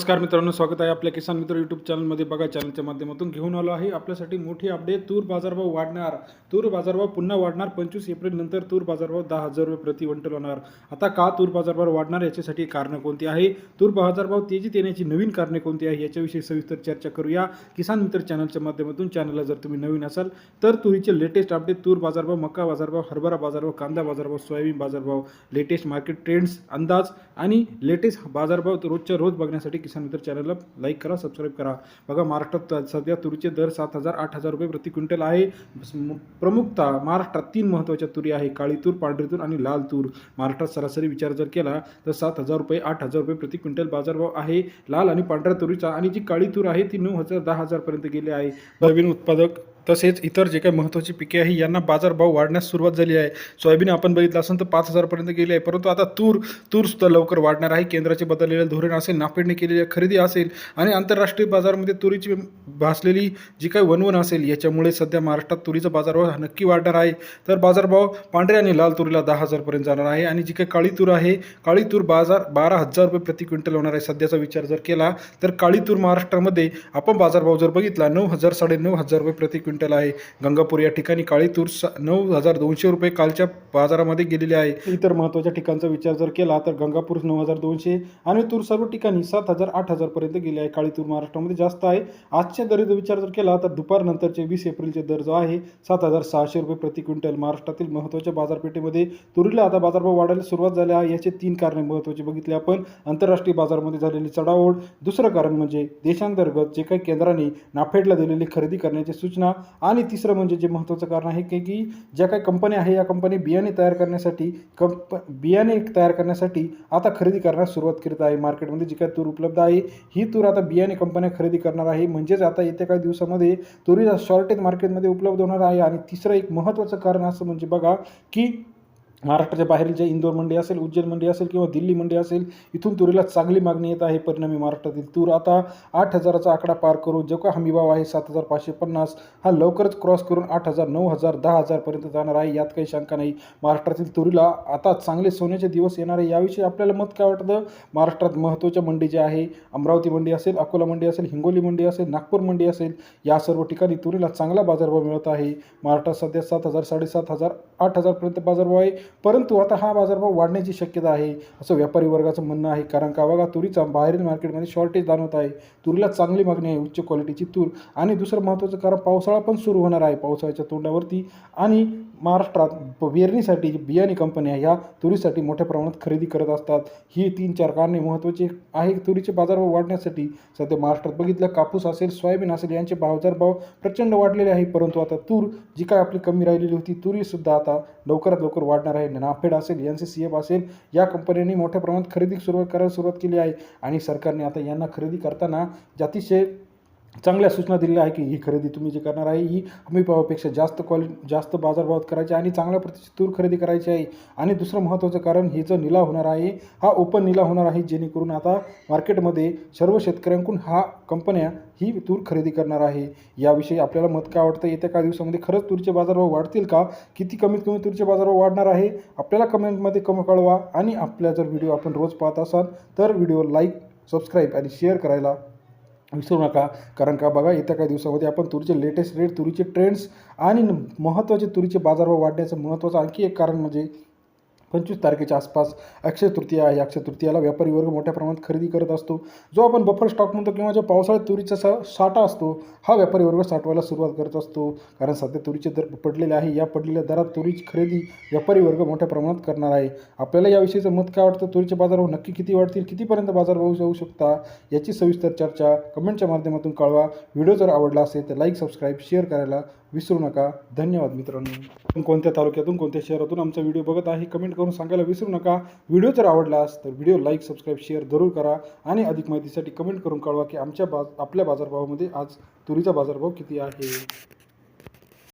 नमस्कार मित्रांनो स्वागत आहे आपल्या किसान मित्र यूट्यूब चॅनलमध्ये बघा चॅनलच्या माध्यमातून घेऊन आलो आहे. आपल्यासाठी मोठी अपडेट तूर बाजारभाव वाढणार. तूर बाजारभाव पुन्हा वाढणार. पंचवीस एप्रिल नंतर तूर बाजारभाव दहा हजार रुपये प्रति क्विंटल होणार. आता का तूर बाजारभाव वाढणार? याच्यासाठी कारणं कोणती आहे? तूर बाजारभाव तेजीत येण्याची नवीन कारणे कोणती आहे? याच्याविषयी सविस्तर चर्चा करूया. किसान मित्र चॅनलच्या माध्यमातून चॅनलला जर तुम्ही नवीन असाल तर तुरीचे लेटेस्ट अपडेट तूर बाजारभाव मका बाजारभाव हरभरा बाजारभाव कांदा बाजारभाव सोयाबीन बाजारभाव लेटेस्ट मार्केट ट्रेंड्स अंदाज आणि लेटेस्ट बाजारभाव रोजच्या रोज बघण्यासाठी किसान मित्र चॅनलला लाईक करा सबस्क्राईब करा. बघा महाराष्ट्रात सध्या तुरीचे दर सात हजार आठ हजार रुपये प्रति क्विंटल आहे. प्रमुखता महाराष्ट्रात तीन महत्त्वाच्या तुरी आहे. काळी तूर पांढरी तूर आणि लाल तूर. महाराष्ट्रात सरासरी विचार जर केला तर सात हजार रुपये आठ हजार रुपये प्रति क्विंटल बाजारभाव आहे. लाल आणि पांढऱ्या तुरीचा आणि जी काळी तूर आहे ती नऊ हजार दहा हजारपर्यंत गेली आहे. नवीन उत्पादक तसेच इतर जे काही महत्त्वाची पिके आहे यांना बाजारभाव वाढण्यास सुरुवात झाली आहे. सोयाबीन आपण बघितलं असेल तर पाच हजारपर्यंत गेली आहे. परंतु आता तूर तूरसुद्धा लवकर वाढणार आहे. केंद्राचे बदललेले धोरण असेल नाफेडने केलेली खरेदी असेल आणि आंतरराष्ट्रीय बाजारामध्ये तुरीची भासलेली जी काही वनवन असेल याच्यामुळे सध्या महाराष्ट्रात तुरीचा बाजारभाव हा नक्की वाढणार आहे. तर बाजारभाव पांढऱ्या आणि लाल तुरीला दहा हजारपर्यंत जाणार आहे आणि जी काही काळी तूर आहे काळी तूर बाजार बारा हजार रुपये प्रति क्विंटल होणार आहे. सध्याचा विचार जर केला तर काळी तूर महाराष्ट्रामध्ये आपण बाजारभाव जर बघितला नऊ हजार साडे नऊ हजार रुपये प्रति क्विंटल आहे. गंगापूर या ठिकाणी काळी तूर नऊ हजार दोनशे रुपये कालच्या बाजारामध्ये गेलेली आहे. इतर महत्त्वाच्या ठिकाणचा विचार जर केला तर गंगापूर नऊ हजार दोनशे आणि तूर सर्व ठिकाणी सात हजार आठ हजारपर्यंत गेली आहे. काळी तूर महाराष्ट्रामध्ये जास्त आहे. आजच्या दरीचा विचार जर केला तर दुपारनंतरचे वीस एप्रिलचे दर जो आहे सात हजार सहाशे रुपये प्रति क्विंटल. महाराष्ट्रातील महत्त्वाच्या बाजारपेठेमध्ये तुरीला आता बाजारभाव वाढायला सुरुवात झाली आहे. याचे तीन कारणे महत्त्वाचे बघितली आपण. आंतरराष्ट्रीय बाजारामध्ये झालेली चढाओढ. दुसरं कारण म्हणजे देशांतर्गत जे काही केंद्राने नाफेडला दिलेली खरेदी करण्याची सूचना आणि तिसरं म्हणजे जे महत्त्वाचं कारण आहे की की ज्या काही कंपन्या आहे या कंपनी बियाणे तयार करण्यासाठी कंप बियाणे तयार करण्यासाठी आता खरेदी करण्यास सुरुवात करीत आहे. मार्केटमध्ये जी काही तूर उपलब्ध आहे ही तूर आता बियाणे कंपन्या खरेदी करणार आहे. म्हणजेच आता येत्या काही दिवसामध्ये तुरीचा शॉर्टेज मार्केटमध्ये उपलब्ध होणार आहे. आणि तिसरं एक महत्त्वाचं कारण असं म्हणजे बघा की महाराष्ट्राच्या बाहेरील जे इंदोर मंडी असेल उज्जैन मंडी असेल किंवा दिल्ली मंडी असेल इथून तुरीला चांगली मागणी येत आहे परिणामी महाराष्ट्रातील तूर. आता आठ हजाराचा आकडा पार करून जो का हमीभाव आहे सात हजार पाचशे पन्नास हा लवकरच क्रॉस करून आठ हजार नऊ हजार दहा हजारपर्यंत जाणार आहे. यात काही शंका नाही. महाराष्ट्रातील तुरीला आता चांगले सोन्याचे दिवस येणार आहे. याविषयी आपल्याला मत काय वाटतं? महाराष्ट्रात महत्त्वाच्या मंडी ज्या आहे अमरावती मंडी असेल अकोला मंडी असेल हिंगोली मंडी असेल नागपूर मंडी असेल या सर्व ठिकाणी तुरीला चांगला बाजारभाव मिळत आहे. महाराष्ट्रात सध्या सात हजार साडेसात हजार आठ हजारपर्यंत बाजारभाव आहे. परंतु आता हा बाजारभाव वाढण्याची शक्यता आहे असं व्यापारी वर्गाचं म्हणणं आहे. कारण का बघा तुरीचा बाहेरील मार्केटमध्ये शॉर्टेज जाणवत आहे. तुरीला चांगली मागणी आहे उच्च क्वालिटीची तूर. आणि दुसरं महत्त्वाचं कारण पावसाळा पण सुरू होणार आहे. पावसाळ्याच्या तोंडावरती आणि महाराष्ट्रात पेरणीसाठी बियाणे कंपन्या ह्या तुरीसाठी मोठ्या प्रमाणात खरेदी करत असतात. ही तीन चार कारणे महत्त्वाची आहे तुरीचे बाजारभाव वाढण्यासाठी सध्या महाराष्ट्रात बघितलं कापूस असेल सोयाबीन असेल यांचे बाजारभाव प्रचंड वाढलेले आहे. परंतु आता तूर जी काय आपली कमी राहिलेली होती तुरीसुद्धा आता लवकरात लवकर वाढणार आहे. नाफेड असेल एन सी सी एफ असेल या कंपन्यांनी मोठ्या प्रमाणात खरेदी सुरुवात करायला सुरुवात केली आहे. आणि सरकारने आता यांना खरेदी करताना जातीशय चांगल्या सूचना दिलेल्या आहे की ही खरेदी तुम्ही जी करणार आहे ही हमीभावापेक्षा जास्त क्वालि जास्त बाजारभावात करायची आणि चांगल्या प्रतीची तूर खरेदी करायची आहे. आणि दुसरं महत्त्वाचं कारण हे जो निलाव होणार आहे. हा ओपन निलाव होणार आहे जेणेकरून आता मार्केटमध्ये सर्व शेतकऱ्यांकडून हा कंपन्या ही तूर खरेदी करणार आहे. याविषयी आपल्याला मत काय वाटतं? येत्या काही दिवसामध्ये खरंच तुरीचे बाजारभाव वाढतील का? किती कमीत कमी तुरीचे बाजारभाव वाढणार आहे? आपल्याला कमेंटमध्ये कम कळवा. आणि आपल्या जर व्हिडिओ आपण रोज पाहत असाल तर व्हिडिओ लाईक सबस्क्राईब आणि शेअर करायला विसरू नका. कारण का बघा येत्या काही दिवसामध्ये आपण तुरीचे लेटेस्ट रेट तुरीचे ट्रेंड्स आणि महत्त्वाचे तुरीचे बाजारभाव वाढण्याचं महत्त्वाचं आणखी एक कारण म्हणजे पंचवीस तारखेच्या आसपास अक्षय तृतीया आहे. अक्षय तृतीयाला व्यापारी वर्ग मोठ्या प्रमाणात खरेदी करत असतो. जो आपण बफर स्टॉक म्हणतो किंवा जो पावसाळ्यात तुरीचा सा साठा असतो हा व्यापारी वर्ग साठवायला सुरुवात करत असतो. कारण सध्या तुरीचे दर पडलेले आहे. या पडलेल्या दरात तुरीची खरेदी व्यापारी वर्ग मोठ्या प्रमाणात करणार आहे. आपल्याला याविषयीचं मत काय वाटतं? तुरीचे बाजारभाव नक्की किती वाढतील? कितीपर्यंत बाजारभाव जाऊ शकता? याची सविस्तर चर्चा कमेंटच्या माध्यमातून कळवा. व्हिडिओ जर आवडला असेल तर लाईक सबस्क्राईब शेअर करायला विसरू नका. धन्यवाद मित्रांनो. कोणत्या तालुक्यातून कोणत्या शहरातून आमचा व्हिडिओ बघत आहे? कमेंट करून सांगायला विसरू नका. व्हिडिओ जर आवडलास तर व्हिडिओ लाईक सबस्क्राईब शेअर जरूर करा आणि अधिक माहितीसाठी कमेंट करून कळवा की आमच्या बाज आपल्या बाजारभावामध्ये आज तुरीचा बाजारभाव किती आहे.